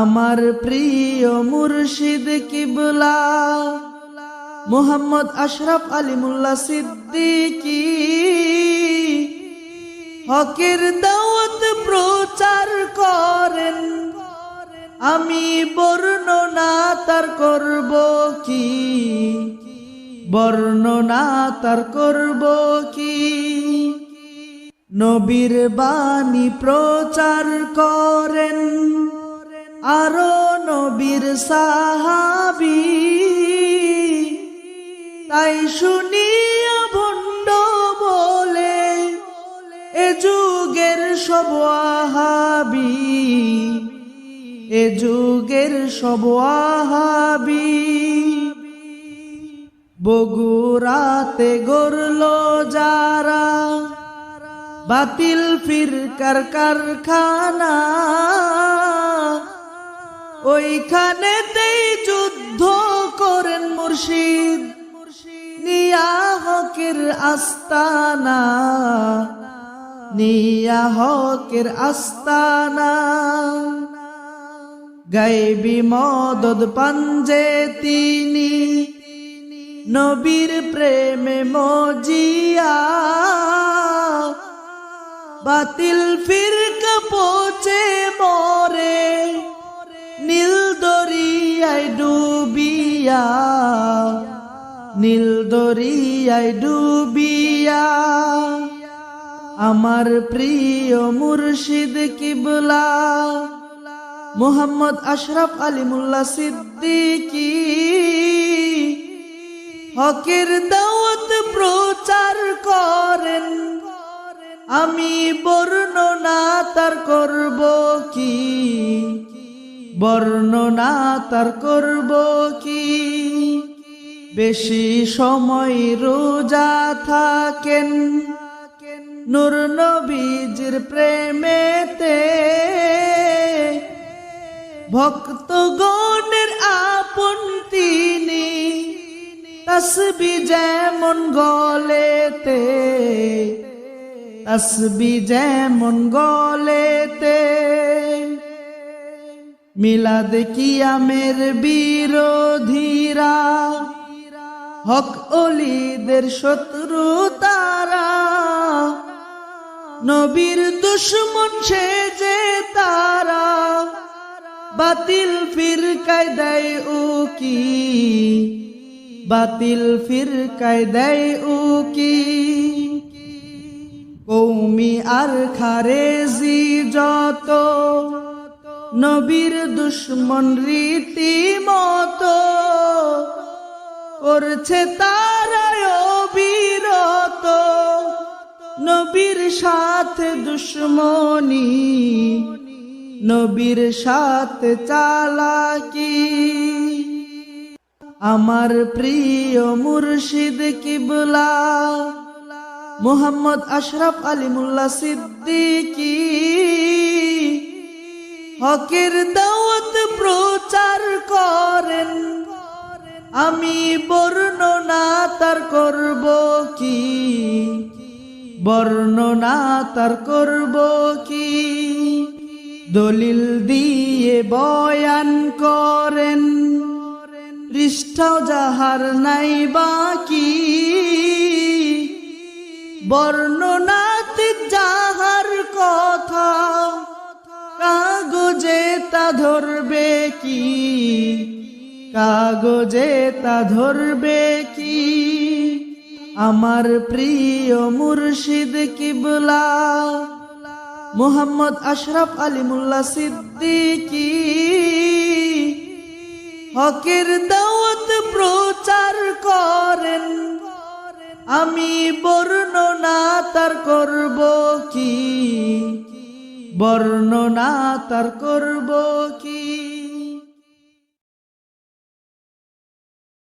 আমার প্রিয় মুর্শিদ কিবলা, মোহাম্মদ আশরাফ আলিমুল্লাহ সিদ্দিকী। হকের দাওয়াত প্রচার করেন, আমি বর্ণনা তার করব কি? বর্ণনা তার করব কি? নবীর বাণী প্রচার করেন আরও নবীর সাহাবি। তাই শুনিয়া ভণ্ড বলে, এ যুগের সব আহাবি, এ যুগের সব আহাবি। বগুড়াতে গড়ল যারা, বাতিল ফিরকার কারখানা ওইখানেতেই যুদ্ধ করেন মুর্শিদ। নিয়া হকের আস্তানা। নিয়া হকের আস্তানা। গাইবি মদদ পাঞ্জে তিনি। নবীর প্রেমে মজিয়া। বাতিল ফিরকা পচে মরে। ডুবিয়া, নীল দরিয়ায় ডুবিয়া। আমার প্রিয় মুর্শিদ কিবলা, মোহাম্মদ আশরাফ আলিমুল্লাহ সিদ্দিকী। হকের দাওয়াত প্রচার করেন, আমি বর্ণনা তার করব কি? বর্ণনা তার করব কি? বেশি সময় রোজা থাকেন। নূর নবীজির প্রেমেতে ভক্তগণের আপন তিনি। তসবি যেমন গলেতে, তসবি যেমন গলেতে। মিলাদ কিয়ামের বিরোধীরা, হক অলিদের শত্রু তারা, নবীর দুশ্মন সে যে তারা, বাতিল ফির ফিরকায় দেয় কি? বাতিল ফিরকায় দেয় উকি কৌমি আর খারেজি যত নবীর দুশ্মন রীতি মতো করছে তারায় বিরত নবীর সাথে দুশ্মনী, নবীর সাথে চালাকি। আমার প্রিয় মুর্শিদ কিবলা, মোহাম্মদ আশরাফ আলিমুল্লাহ সিদ্দিকী। হকের দাওয়াত প্রচার করেন। আমি বর্ণনা তার করব কি? বর্ণনা তার করব কি? দলিল দিয়ে বয়ান করেন। পৃষ্ঠাও যাহার নাই বাকি। বর্ণনাতে ধরবে কি? কাগজে তা ধরবে কি? আমার প্রিয় মুর্শিদ কিবলা, মোহাম্মদ আশরাফ আলিমুল্লাহ সিদ্দিকী। হকের দাওয়াত প্রচার করেন, আমি বর্ণনা তার করব কি? বর্ণনা তার করব কি?